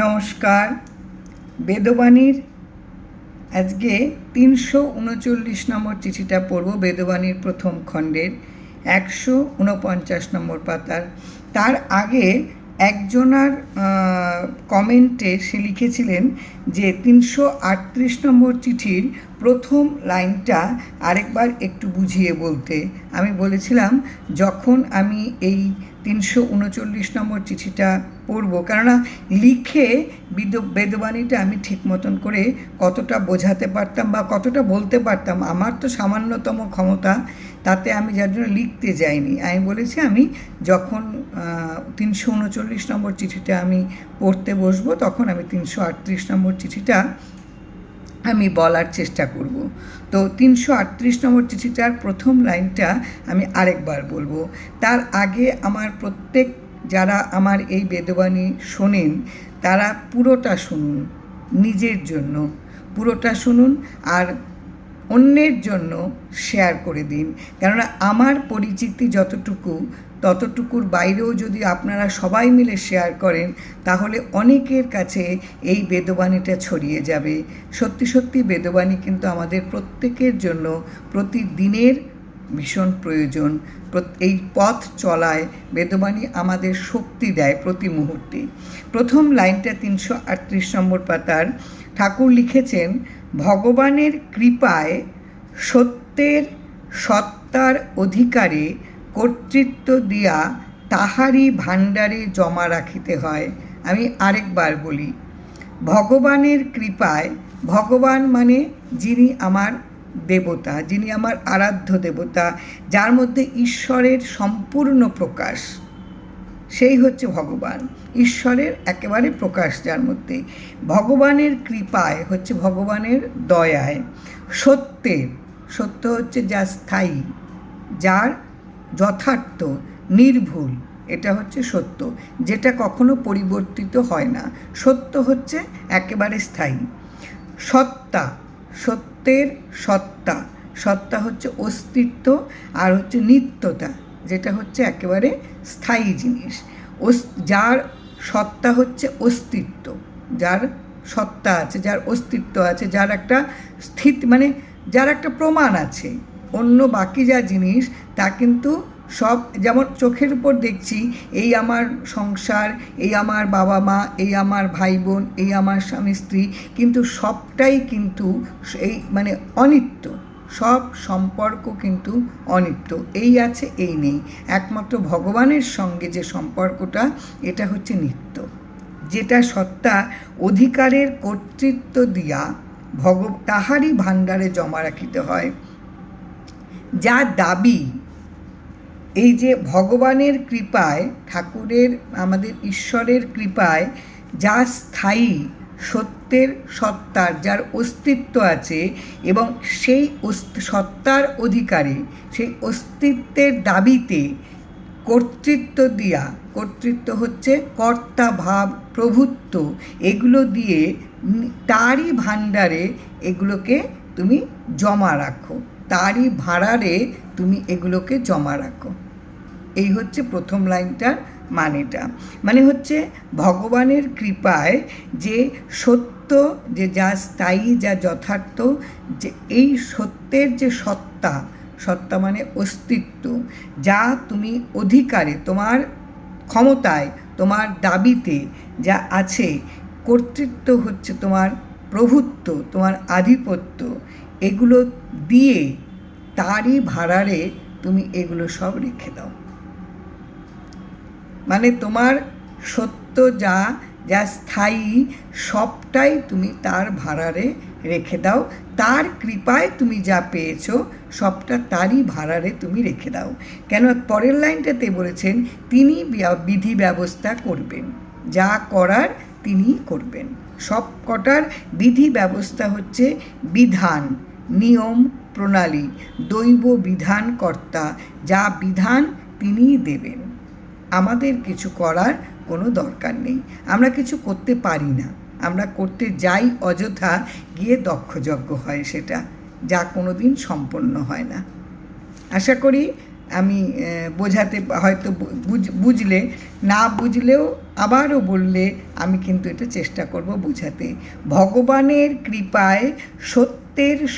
নমস্কার। বেদবাণীর আজকে তিনশো উনচল্লিশ নম্বর চিঠিটা পড়ব, বেদবাণীর প্রথম খণ্ডের। একশো উনপঞ্চাশ নম্বর পাতার। তার আগে একজনার কমেন্টে সে লিখেছিলেন যে, তিনশো আটত্রিশ নম্বর চিঠির প্রথম লাইনটা আরেকবার একটু বুঝিয়ে বলতে। আমি বলেছিলাম, যখন আমি এই তিনশো উনচল্লিশ নম্বর চিঠিটা পড়ব। কেননা লিখে বিদ বেদবাণীটা আমি ঠিক মতন করে কতটা বোঝাতে পারতাম বা কতটা বলতে পারতাম, আমার তো সামান্যতম ক্ষমতা তাতে আমি যার জন্য লিখতে যাইনি। আমি বলেছি, আমি যখন তিনশো উনচল্লিশ নম্বর চিঠিটা আমি পড়তে বসবো, তখন আমি তিনশো আটত্রিশ নম্বর চিঠিটা আমি বলার চেষ্টা করব। তো তিনশো আটত্রিশ নম্বর চিঠিটার প্রথম লাইনটা আমি আরেকবার বলব। তার আগে আমার প্রত্যেক যারা আমার এই বেদবাণী শোনেন, তারা পুরোটা শুনুন নিজের জন্য, পুরোটা শুনুন আর অন্যের জন্য শেয়ার করে দিন। কেননা আমার পরিচিতি যতটুকু, ততটুকুর বাইরেও যদি আপনারা সবাই মিলে শেয়ার করেন, তাহলে অনেকের কাছে এই বেদবাণীটা ছড়িয়ে যাবে। সত্যি সত্যি বেদবাণী কিন্তু আমাদের প্রত্যেকের জন্য, প্রতিদিনের ভীষণ প্রয়োজন। এই পথ চলায় বেদবাণী আমাদের শক্তি দেয় প্রতি মুহূর্তে। প্রথম লাইনটা তিনশো আটত্রিশ নম্বর পাতার, ঠাকুর লিখেছেন, ভগবানের কৃপায় সত্যের সত্তার অধিকারে কর্তৃত্ব দিয়া তাহারই ভাণ্ডারে জমা রাখিতে হয়। আমি আরেকবার বলি, ভগবানের কৃপায়, ভগবান মানে যিনি আমার দেবতা, যিনি আমার আরাধ্য দেবতা, যার মধ্যে ঈশ্বরের সম্পূর্ণ প্রকাশ। সেই হচ্ছে ভগবান। ঈশ্বরের একেবারে প্রকাশ যার মধ্যে। ভগবানের কৃপায় হচ্ছে ভগবানের দয়ায়। সত্যের সত্য হচ্ছে যা স্থায়ী, যার যথার্থ, নির্ভুল, এটা হচ্ছে সত্য, যেটা কখনো পরিবর্তিত হয় না। সত্য হচ্ছে একেবারে স্থায়ী। সত্তা সত্যের সত্তা। সত্তা হচ্ছে অস্তিত্ব আর হচ্ছে নিত্যতা, যেটা হচ্ছে একেবারে স্থায়ী জিনিস। যার সত্তা হচ্ছে অস্তিত্ব, যার সত্তা আছে, যার অস্তিত্ব আছে, যার একটা স্থিত মানে যার একটা প্রমাণ আছে। অন্য বাকি যা জিনিস, তা কিন্তু সব যেমন চোখের উপর দেখছি, এই আমার সংসার, এই আমার বাবা মা, এই আমার ভাই বোন এই আমার স্বামী, স্ত্রী, কিন্তু সবটাই কিন্তু এই মানে অনিত্য। সব সম্পর্ক কিন্তু অনিত্য। এই আছে, এই নেই। একমাত্র ভগবানের সঙ্গে যে সম্পর্কটা, এটা হচ্ছে নিত্য। যেটা সত্তা অধিকারের কর্তৃত্ব দিয়া ভগ তাহারই ভাণ্ডারে জমা রাখিতে হয়। যা দাবি এই যে ভগবানের কৃপায়, ঠাকুরের, আমাদের ঈশ্বরের কৃপায় যা স্থায়ী, সত্যের সত্তার, যার অস্তিত্ব আছে এবং সেই সত্তার অধিকারে, সেই অস্তিত্বের দাবিতে কর্তৃত্ব দিয়া, কর্তৃত্ব হচ্ছে কর্তা ভাব, প্রভুত্ব, এগুলো দিয়ে তারই ভাণ্ডারে এগুলোকে তুমি জমা রাখো। তারই ভাড়ারে তুমি এগুলোকে জমা রাখো। এই হচ্ছে প্রথম লাইনটার মানেটা। মানে হচ্ছে ভগবানের কৃপায় যে সত্য, যে যা স্থায়ী, যা যথার্থ, যে এই সত্যের যে সত্তা সত্তা মানে অস্তিত্ব, যা তুমি অধিকারে, তোমার ক্ষমতায়, তোমার দাবিতে যা আছে, কর্তৃত্ব হচ্ছে তোমার প্রভুত্ব, তোমার আধিপত্য, এগুলো দিয়ে তারই ভাড়ারে তুমি এগুলো সব রেখে দাও। মানে তোমার সত্য যা যা স্থায়ী, সবটাই তুমি তার ভাড়ারে রেখে দাও। তার কৃপায় তুমি যা পেয়েছ, সবটা তারই ভাড়ারে তুমি রেখে দাও। কেন? পরের লাইনটাতে বলেছেন, তিনি বিধি ব্যবস্থা করবেন। যা করার তিনি করবেন। সব কটার বিধি ব্যবস্থা হচ্ছে বিধান, নিয়ম প্রণালী দৈব বিধানকর্তা, যা বিধান তিনিই দেবেন। আমাদের কিছু করার কোনো দরকার নেই। আমরা কিছু করতে পারি না। আমরা করতে যাই অযথা গিয়ে দক্ষযজ্ঞ হয় সেটা, যা কোনো দিন সম্পন্ন হয় না। আশা করি আমি বোঝাতে হয়তো বুঝ- বুঝলে, না বুঝলেও আবারও বললে আমি কিন্তু এটা চেষ্টা করব বোঝাতে। ভগবানের কৃপায় সত্যের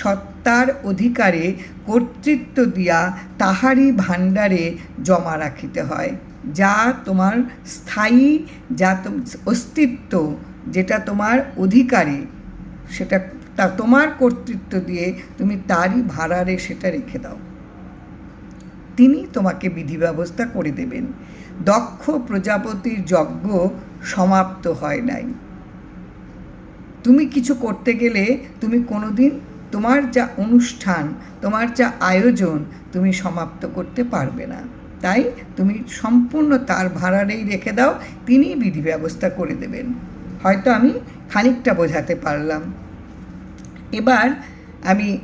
সত্তার অধিকারে কর্তৃত্ব দিয়া তাহারই ভাণ্ডারে জমা রাখিতে হয়, যা তোমার স্থায়ী, যা অস্তিত্ব, যেটা তোমার অধিকারে, সেটা, তা তোমার কর্তৃত্ব দিয়ে তুমি তারই ভাড়ারে সেটা রেখে দাও। তিনি তোমাকে বিধি ব্যবস্থা করে দেবেন। দক্ষ প্রজাপতির যজ্ঞ সমাপ্ত হয় নাই। তুমি কিছু করতে গেলে তুমি কোনোদিন তোমার যা অনুষ্ঠান, তোমার যা আয়োজন, তুমি সমাপ্ত করতে পারবে না। তাই তুমি সম্পূর্ণ তার ভাড়ারেই রেখে দাও তিনি বিধি ব্যবস্থা করে দেবেন। হয়তো আমি খানিকটা বোঝাতে পারলাম। এবার আমি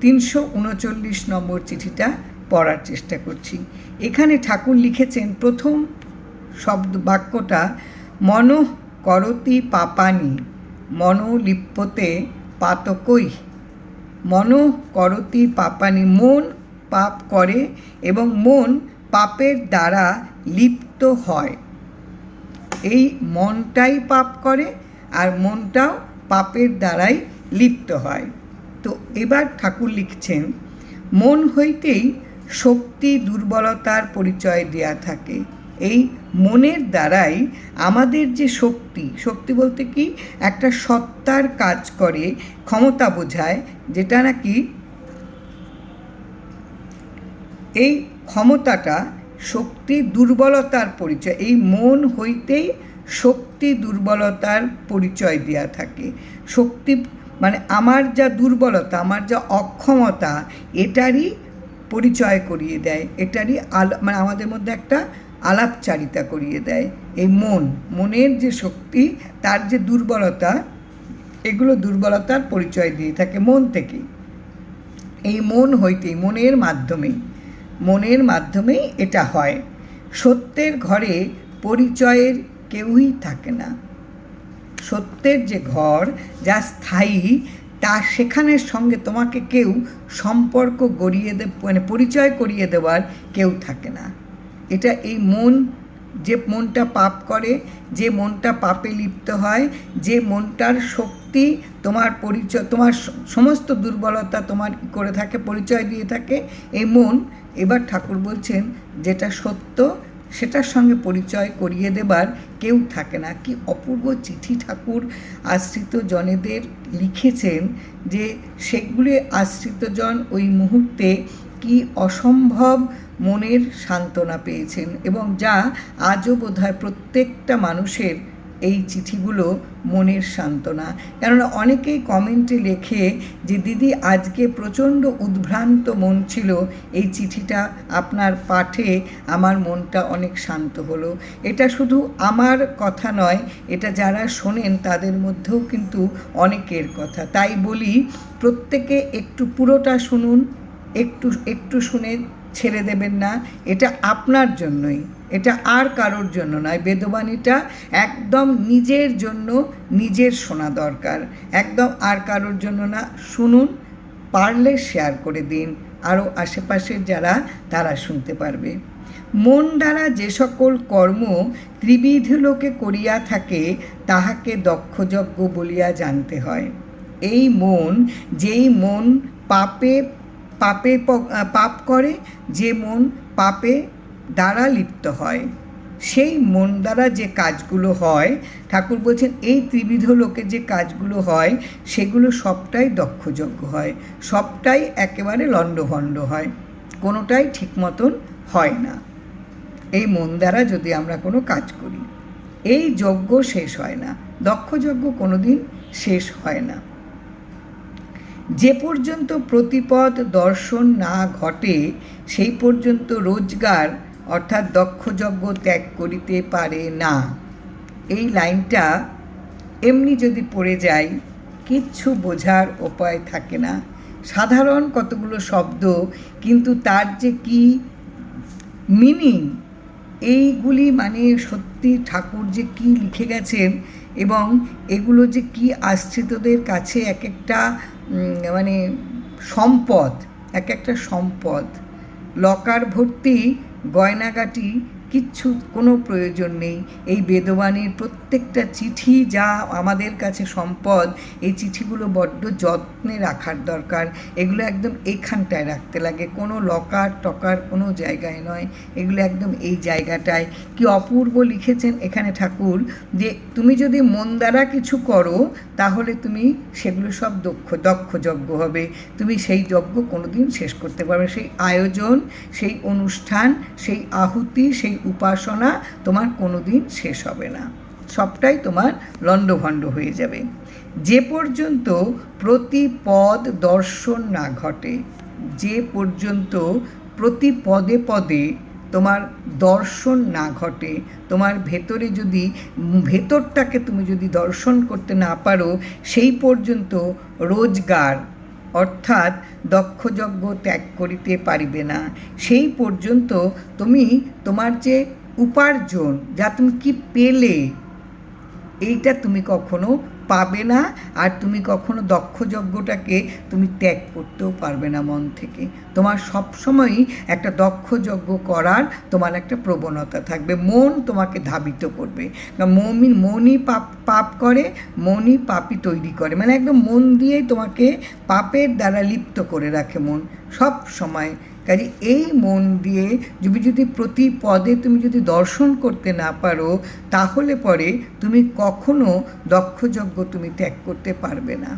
তিনশো উনচল্লিশ নম্বর চিঠিটা পড়ার চেষ্টা করছি। এখানে ঠাকুর লিখেছেন, প্রথম শব্দ বাক্যটা, মন করতি পাপানি, মন লিপ্যতে পাতকই মন করতি পাপানি মন পাপ করে এবং মন পাপের দ্বারা লিপ্ত হয়। এই মনটাই পাপ করে আর মনটাও পাপের দ্বারাই লিপ্ত হয়। তো এবার ঠাকুর লিখছেন, মন হইতেই শক্তি দুর্বলতার পরিচয় দেয়া থাকে। এই মনের দ্বারাই আমাদের যে শক্তি শক্তি বলতে কি? একটা সত্তার কাজ করে, ক্ষমতা বোঝায়, যেটা নাকি এই ক্ষমতাটা শক্তি দুর্বলতার পরিচয়, এই মন হইতেই শক্তি দুর্বলতার পরিচয় দেওয়া থাকে। শক্তি মানে আমার যা দুর্বলতা, আমার যা অক্ষমতা, এটারই পরিচয় করিয়ে দেয়, এটারই আল মানে আমাদের মধ্যে একটা আলাপচারিতা করিয়ে দেয়। এই মন, মনের যে শক্তি, তার যে দুর্বলতা, এগুলো দুর্বলতার পরিচয় দিয়ে থাকে মন থেকেই। এই মন হইতেই, মনের মাধ্যমেই মনের মাধ্যমেই এটা হয়। সত্যের ঘরে পরিচয়ের কেউই থাকে না। সত্যের যে ঘর, যা স্থায়ী, তা সেখানের সঙ্গে তোমাকে কেউ সম্পর্ক গড়িয়ে দে মানে পরিচয় করিয়ে দেওয়ার কেউ থাকে না। এটা এই মন, যে মনটা পাপ করে, যে মনটা পাপে লিপ্ত হয়, যে মনটার শক্তি তোমার পরিচয়, তোমার সমস্ত দুর্বলতা তোমার করে থাকে, পরিচয় দিয়ে থাকে, এই মন এবার ঠাকুর বলছেন যেটা সত্য, সেটার সঙ্গে পরিচয় করিয়ে দেবার কেউ থাকে না। কি অপূর্ব চিঠি ঠাকুর আশ্রিত জনেদের লিখেছেন যে সেগুলি আশ্রিতজন ওই মুহূর্তে কি অসম্ভব মনের সান্ত্বনা পেয়েছেন এবং যা আজও বোধহয় প্রত্যেকটা মানুষের এই চিঠিগুলো মনের সান্ত্বনা। কেননা অনেকেই কমেন্টে লেখে যে, দিদি, আজকে প্রচণ্ড উদ্ভ্রান্ত মন ছিল। এই চিঠিটা আপনার পাঠে আমার মনটা অনেক শান্ত হলো। এটা শুধু আমার কথা নয়, এটা যারা শোনেন তাদের মধ্যেও কিন্তু অনেকের কথা। তাই বলি, প্রত্যেকে একটু পুরোটা শুনুন, একটু একটু শুনে ছেড়ে দেবেন না। এটা আপনার জন্যই। এটা আর কারোর জন্য নয়। বেদবাণীটা একদম নিজের জন্য নিজের শোনা দরকার। একদম আর কারোর জন্য না। শুনুন, পারলে শেয়ার করে দিন। আরও আশেপাশের যারা, তারা শুনতে পারবে। মন দ্বারা যে সকল কর্ম ত্রিবিধ লোকে করিয়া থাকে, তাহাকে দক্ষযজ্ঞ বলিয়া জানতে হয়। এই মন, যেই মন পাপে পাপে পাপ করে, যে মন পাপে দ্বারা লিপ্ত হয়। সেই মন দ্বারা যে কাজগুলো হয়, ঠাকুর বলছেন, এই ত্রিবিধ লোকে যে কাজগুলো হয়, সেগুলো সবটাই দক্ষযজ্ঞ হয়, সবটাই একেবারে লণ্ডভণ্ড হয়, কোনোটাই ঠিক মতন হয় না। এই মন দ্বারা যদি আমরা কোনো কাজ করি, এই যজ্ঞ শেষ হয় না দক্ষ যজ্ঞ কোনোদিন শেষ হয় না। যে পর্যন্ত প্রতিপদ দর্শন না ঘটে, সেই পর্যন্ত রোজগার অর্থাৎ দক্ষযজ্ঞ ত্যাগ করিতে পারে না। এই লাইনটা এমনি যদি পড়ে যায়, কিচ্ছু বোঝার উপায় থাকে না। সাধারণ কতগুলো শব্দ, কিন্তু তার যে কি মিনিং এইগুলি মানে সত্যি ঠাকুর যে কি লিখে গেছেন এবং এগুলো যে কি আশ্রিতদের কাছে এক একটা মানে সম্পদ এক একটা সম্পদ। লকার ভর্তি গয়নাগাটি কিচ্ছু কোনো প্রয়োজন নেই। এই বেদবাণীর প্রত্যেকটা চিঠি যা আমাদের কাছে সম্পদ, এই চিঠিগুলো বড্ড যত্নে রাখার দরকার। এগুলো একদম এইখানটায় রাখতে লাগে। কোনো লকার টকার কোনো জায়গায় নয়। এগুলো একদম এই জায়গাটায়। কি অপূর্ব লিখেছেন এখানে ঠাকুর যে, তুমি যদি মন দ্বারা কিছু করো, তাহলে তুমি সেগুলো সব দক্ষ দক্ষ যজ্ঞ হবে। তুমি সেই যজ্ঞ কোনোদিন শেষ করতে পারবে সেই আয়োজন, সেই অনুষ্ঠান, সেই আহুতি, সেই উপাসনা তোমার কোনোদিন শেষ হবে না। সবটাই তোমার লণ্ডভণ্ড হয়ে যাবে। যে পর্যন্ত প্রতি পদ দর্শন না ঘটে, যে পর্যন্ত প্রতি পদে পদে তোমার দর্শন না ঘটে, তোমার ভেতরে যদি, ভেতরটাকে তুমি যদি দর্শন করতে না পারো, সেই পর্যন্ত রোজগার অর্থাৎ দক্ষযজ্ঞ ত্যাগ করিতে পারিবে না। সেই পর্যন্ত তুমি তোমার যে উপার্জন, যা তুমি কি পেলে, এইটা তুমি কখনো পাবে না আর তুমি কখনো দক্ষ যজ্ঞটাকে তুমি ত্যাগ করতেও পারবে না মন থেকে। তোমার সবসময়ই একটা দক্ষ যজ্ঞ করার তোমার একটা প্রবণতা থাকবে, মন তোমাকে ধাবিত করবে। মমিন মনই পাপ পাপ করে মনই পাপই তৈরি করে। মানে একদম মন দিয়েই তোমাকে পাপের দ্বারা লিপ্ত করে রাখে মন। সব সময় কাজে এই মন দিয়ে তুমি যদি প্রতি পদে তুমি যদি দর্শন করতে না পারো, তাহলে পরে তুমি কখনো দক্ষযজ্ঞ তুমি ত্যাগ করতে পারবে না।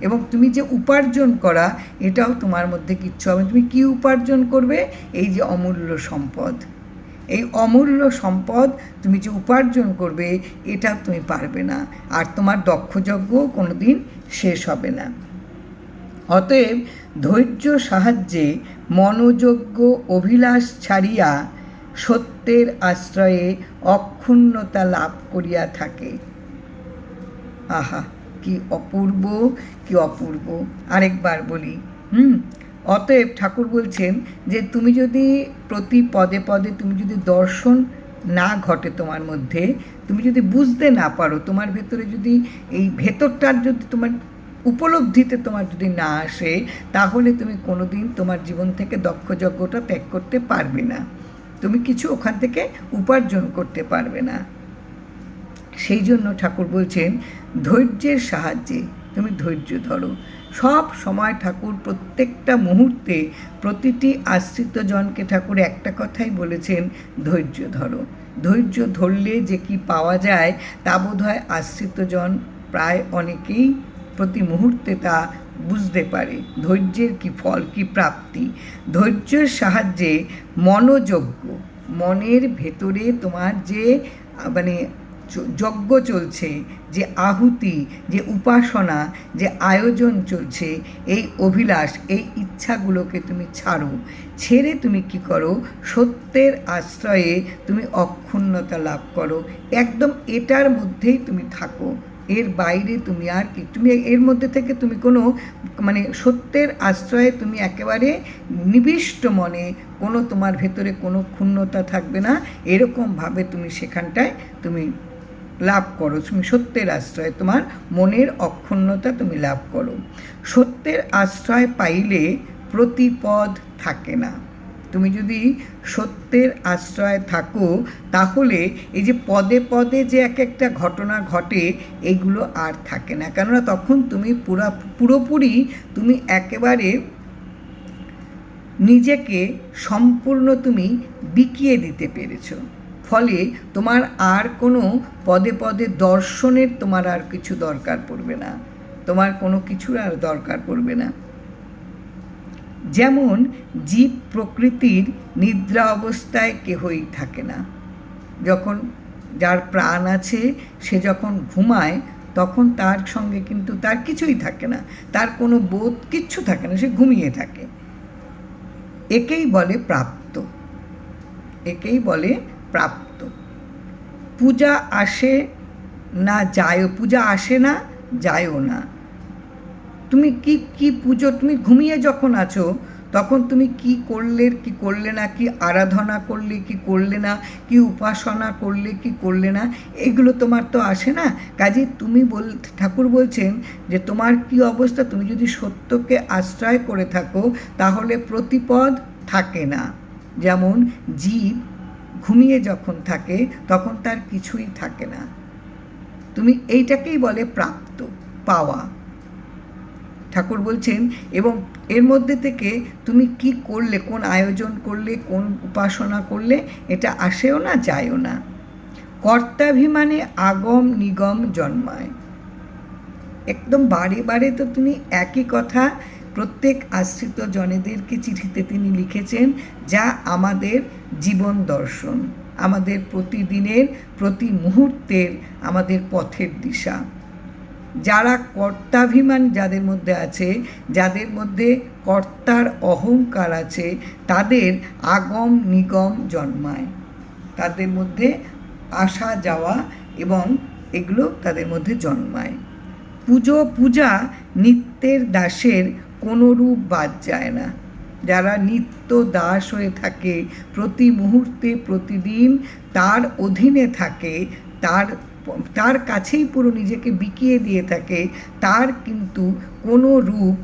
এবং তুমি যে উপার্জন করা, এটাও তোমার মধ্যে কিচ্ছু হবে তুমি কি উপার্জন করবে? এই যে অমূল্য সম্পদ। এই অমূল্য সম্পদ তুমি যে উপার্জন করবে, এটা তুমি পারবে না। আর তোমার দক্ষযজ্ঞ কোনো দিন শেষ হবে না। অতএব ধৈর্য সাহায্যে মনোযোগ্য অভিলাষ ছাড়িয়া সত্যের আশ্রয়ে অক্ষুণ্ণতা লাভ করিয়া থাকে। আহা, কি অপূর্ব কি অপূর্ব। আরেকবার বলি, হুম, অতএব ঠাকুর বলছেন যে তুমি যদি প্রতি পদে পদে তুমি যদি দর্শন না ঘটে তোমার মধ্যে, তুমি যদি বুঝতে না পারো, তোমার ভেতরে যদি এই ভেতরটার যদি তোমার উপলব্ধিতে তোমার যদি না আসে, তাহলে তুমি কোনোদিন তোমার জীবন থেকে দক্ষযজ্ঞটা ত্যাগ করতে পারবে না। তুমি কিছু ওখান থেকে উপার্জন করতে পারবে না। সেই জন্য ঠাকুর বলছেন, ধৈর্যের সাহায্যে তুমি ধৈর্য ধরো। সব সময় ঠাকুর প্রত্যেকটা মুহূর্তে প্রতিটি আশ্রিত জনকে ঠাকুর একটা কথাই বলেছেন, ধৈর্য ধরো। ধৈর্য ধরলে যে কি পাওয়া যায়, তা বোধ হয় আশ্রিতজন প্রায় অনেকেই প্রতি মুহূর্তে তা বুঝতে পারে। ধৈর্যের কি ফল, কি প্রাপ্তি? ধৈর্যের সাহায্যে মনোযোগ্য মনের ভেতরে তোমার যে মানে যজ্ঞ চলছে, যে আহুতি, যে উপাসনা, যে আয়োজন চলছে, এই অভিলাষ, এই ইচ্ছাগুলোকে তুমি ছাড়ো। ছেড়ে তুমি কি করো? সত্যের আশ্রয়ে তুমি অক্ষুণ্ণতা লাভ করো। একদম এটার মধ্যেই তুমি থাকো। এর বাইরে তুমি আর কি, তুমি এর মধ্যে থেকে তুমি কোনো মানে সত্যের আশ্রয়ে তুমি একেবারে নিবিষ্ট মনে কোনো তোমার ভেতরে কোনো ক্ষুণ্ণতা থাকবে না, এরকমভাবে তুমি সেখানটায় তুমি লাভ করো, তুমি সত্যের আশ্রয় তোমার মনের অক্ষুণ্ণতা তুমি লাভ করো। সত্যের আশ্রয় পাইলে প্রতিপদ থাকে না। তুমি যদি সত্যের আশ্রয় থাকো, তাহলে এই যে পদে পদে যে এক একটা ঘটনা ঘটে, এগুলো আর থাকে না। কেননা তখন তুমি পুরা, পুরোপুরি তুমি একেবারে নিজেকে সম্পূর্ণ তুমি বিকিয়ে দিতে পেরেছ। ফলে তোমার আর কোনো পদে পদে দর্শনের তোমার আর কিছু দরকার পড়বে না। তোমার কোনো কিছুর আর দরকার পড়বে না। যেমন জীব প্রকৃতির নিদ্রা অবস্থায় কেহই থাকে না। যখন যার প্রাণ আছে, সে যখন ঘুমায়, তখন তার সঙ্গে কিন্তু তার কিছুই থাকে না। তার কোনো বোধ কিচ্ছু থাকে না, সে ঘুমিয়ে থাকে। একেই বলে প্রাপ্ত। একেই বলে প্রাপ্ত। পূজা আসে না যায়ও, পূজা আসে না যায়ও না। তুমি কি কি পুজো, তুমি ঘুমিয়ে যখন আছো, তখন তুমি কি করলে কি করলে না, কি আরাধনা করলে, কি করলে না, কি উপাসনা করলে, কি করলে না, এগুলো তোমার তো আসে না? কাজে তুমি বল, ঠাকুর বলছেন যে তোমার কি অবস্থা? তুমি যদি সত্যকে আশ্রয় করে থাকো, তাহলে প্রতিপদ থাকে না। যেমন জীব ঘুমিয়ে যখন থাকে, তখন তার কিছুই থাকে না। তুমি এইটাকেই বলে প্রাপ্ত, পাওয়া। ঠাকুর বলছেন, এবং এর মধ্যে থেকে তুমি কি করলে, কোন আয়োজন করলে, কোন উপাসনা করলে, এটা আসেও না, যায়ও না? কর্তাভিমানে আগম নিগম জন্মায়। একদম বারে বারে তো তিনি একই কথা প্রত্যেক আশ্রিত জনেদেরকে চিঠিতে তিনি লিখেছেন, যা আমাদের জীবন দর্শন, আমাদের প্রতিদিনের, প্রতি মুহূর্তের, আমাদের পথের দিশা। যারা কর্তাভিমান যাদের মধ্যে আছে, যাদের মধ্যে কর্তার অহংকার আছে, তাদের আগম নিগম জন্মায়। তাদের মধ্যে আসা যাওয়া এবং এগুলো তাদের মধ্যে জন্মায়। পুজো, পূজা নিত্যের দাসের কোনো রূপ বাদ যায় না। যারা নিত্য দাস হয়ে থাকে, প্রতি মুহূর্তে, প্রতিদিন তার অধীনে থাকে, তার তার কাছেই পুরো নিজেকে বিকিয়ে দিয়ে থাকে, তার কিন্তু কোনো রূপ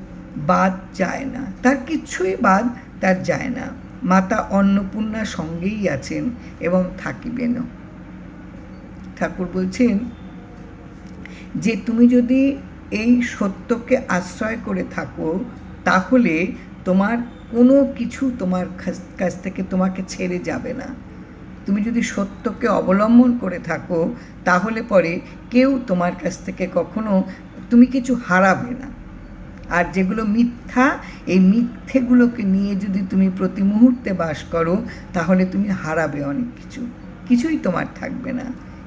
বাদ যায় না। তার কিচ্ছুই বাদ তার যায় না। মাতা অন্নপূর্ণা সঙ্গেই আছেন এবং থাকিবেনও ঠাকুর বলছেন যে, তুমি যদি এই সত্যকে আশ্রয় করে থাকো, তাহলে তোমার কোনো কিছু তোমার কাছ থেকে তোমাকে ছেড়ে যাবে না। তুমি যদি সত্যকে অবলম্বন করে থাকো, তাহলে পরে কেউ তোমার কাছ থেকে কখনো তুমি কিছু হারাবে না। আর যেগুলো মিথ্যা, এই মিথ্যেগুলোকে নিয়ে যদি তুমি প্রতি মুহূর্তে বাস করো, তাহলে তুমি হারাবে অনেক কিছু। কিছুই তোমার থাকবে না।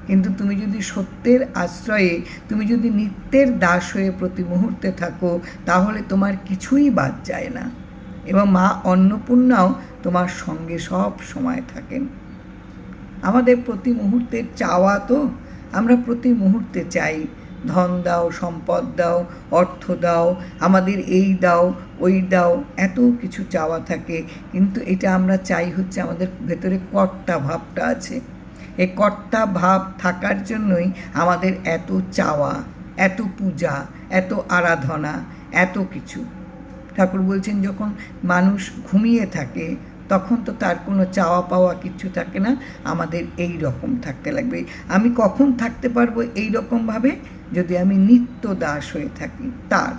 কিন্তু তুমি যদি সত্যের আশ্রয়ে, তুমি যদি নিত্যের দাস হয়ে প্রতি মুহূর্তে থাকো, তাহলে তোমার কিছুই বাদ যায় না। এবং মা অন্নপূর্ণাও তোমার সঙ্গে সব সময় থাকেন। আমাদের প্রতি মুহূর্তের চাওয়া তো আমরা প্রতি মুহূর্তে চাই। ধন দাও, সম্পদ দাও, অর্থ দাও, আমাদের এই দাও, ওই দাও, এত কিছু চাওয়া থাকে। কিন্তু এটা আমরা চাই হচ্ছে আমাদের ভেতরে কর্তা ভাবটা আছে। এই কর্তা ভাব থাকার জন্যই আমাদের এত চাওয়া, এত পূজা, এত আরাধনা, এত কিছু। ঠাকুর বলছেন, যখন মানুষ ঘুমিয়ে থাকে তখন তো তার কোনো চাওয়া পাওয়া কিছু থাকে না। আমাদের এই রকম থাকতে লাগবে। আমি কখন থাকতে পারব এই রকমভাবে যদি আমি নিত্য দাস হয়ে থাকি, তার।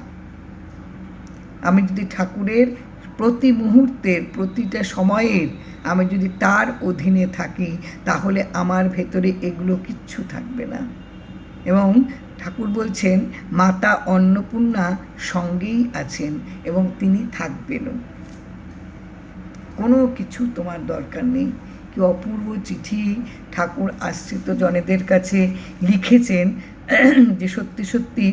আমি যদি ঠাকুরের প্রতি মুহূর্তের, প্রতিটা সময়ের আমি যদি তার অধীনে থাকি, তাহলে আমার ভেতরে এগুলো কিচ্ছু থাকবে না। এবং ঠাকুর বলছেন, মাতা অন্নপূর্ণা সঙ্গেই আছেন এবং তিনি থাকবেনও। কোনো কিছু তোমার দরকার নেই। কি অপূর্ব চিঠি ঠাকুর আশ্রিত জনেদের কাছে লিখেছেন, যে সত্যি সত্যি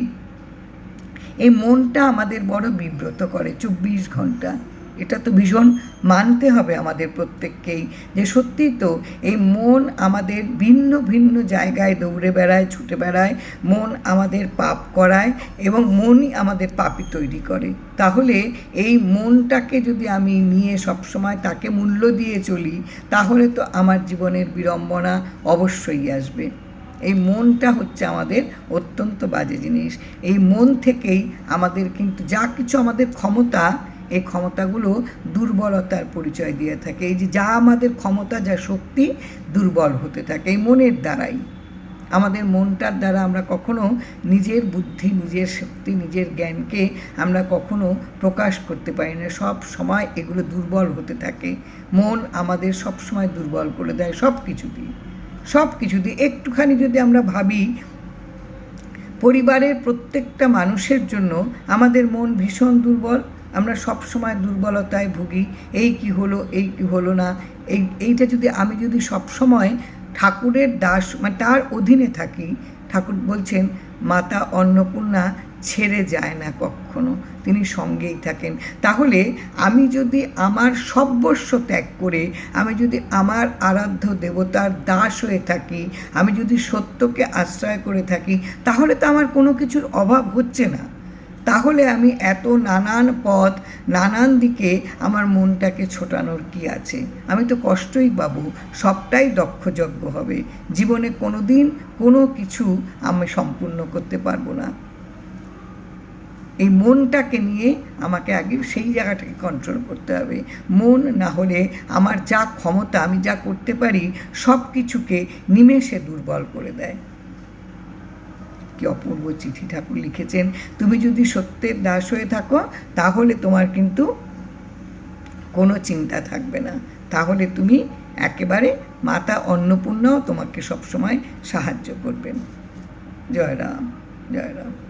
এই মনটা আমাদের বড় বিব্রত করে, চব্বিশ ঘণ্টা। এটা তো ভীষণ মানতে হবে আমাদের প্রত্যেককেই যে সত্যি তো এই মন আমাদের ভিন্ন ভিন্ন জায়গায় দৌড়ে বেড়ায়, ছুটে বেড়ায়, মন আমাদের পাপ করায় এবং মনই আমাদের পাপি তৈরি করে। তাহলে এই মনটাকে যদি আমি নিয়ে সবসময় তাকে মূল্য দিয়ে চলি, তাহলে তো আমার জীবনের বিড়ম্বনা অবশ্যই আসবে। এই মনটা হচ্ছে আমাদের অত্যন্ত বাজে জিনিস। এই মন থেকেই আমাদের কিন্তু যা কিছু আমাদের ক্ষমতা এই ক্ষমতাগুলো দুর্বলতার পরিচয় দিয়ে থাকে। এই যে যা আমাদের ক্ষমতা, যা শক্তি দুর্বল হতে থাকে, এই মনের দ্বারাই। আমাদের মনটার দ্বারা আমরা কখনো নিজের বুদ্ধি, নিজের শক্তি, নিজের জ্ঞানকে আমরা কখনো প্রকাশ করতে পারি না। সব সময় এগুলো দুর্বল হতে থাকে। মন আমাদের সব সময় দুর্বল করে দেয় সব কিছু দিয়ে। সব কিছু দিয়ে একটুখানি যদি আমরা ভাবি, পরিবারের প্রত্যেকটা মানুষের জন্য আমাদের মন ভীষণ দুর্বল। আমরা সব সময় দুর্বলতায় ভুগি, এই কি হলো, এই কি হলো না, এই, এইটা যদি আমি যদি সব সময় ঠাকুরের দাস মানে তার অধীনে থাকি, ঠাকুর বলছেন, মাতা অন্নপূর্ণা ছেড়ে যায় না কখনো, তিনি সঙ্গেই থাকেন। তাহলে আমি যদি আমার সর্বস্ব ত্যাগ করে, আমি যদি আমার আরাধ্য দেবতার দাস হয়ে থাকি, আমি যদি সত্যকে আশ্রয় করে থাকি, তাহলে তো আমার কোনো কিছুর অভাব হচ্ছে না। তাহলে আমি এত নানান পথ, নানান দিকে আমার মনটাকে ছোটানোর কি আছে? আমি তো কষ্টই পাবো, সবটাই দক্ষযজ্ঞ হবে। জীবনে কোনো দিন কোনো কিছু আমি সম্পূর্ণ করতে পারব না। এই মনটাকে নিয়ে আমাকে আগে সেই জায়গাটাকে কন্ট্রোল করতে হবে। মন না হলে আমার যা ক্ষমতা, আমি যা করতে পারি সব কিছুকে নিমেষে দুর্বল করে দেয়। কি অপূর্ব চিঠি ঠাকুর লিখেছেন। তুমি যদি সত্যের দাস হয়ে থাকো, তাহলে তোমার কিন্তু কোনো চিন্তা থাকবে না। তাহলে তুমি একেবারে মাতা অন্নপূর্ণাও তোমাকে সবসময় সাহায্য করবেন। জয় রাম জয় রাম।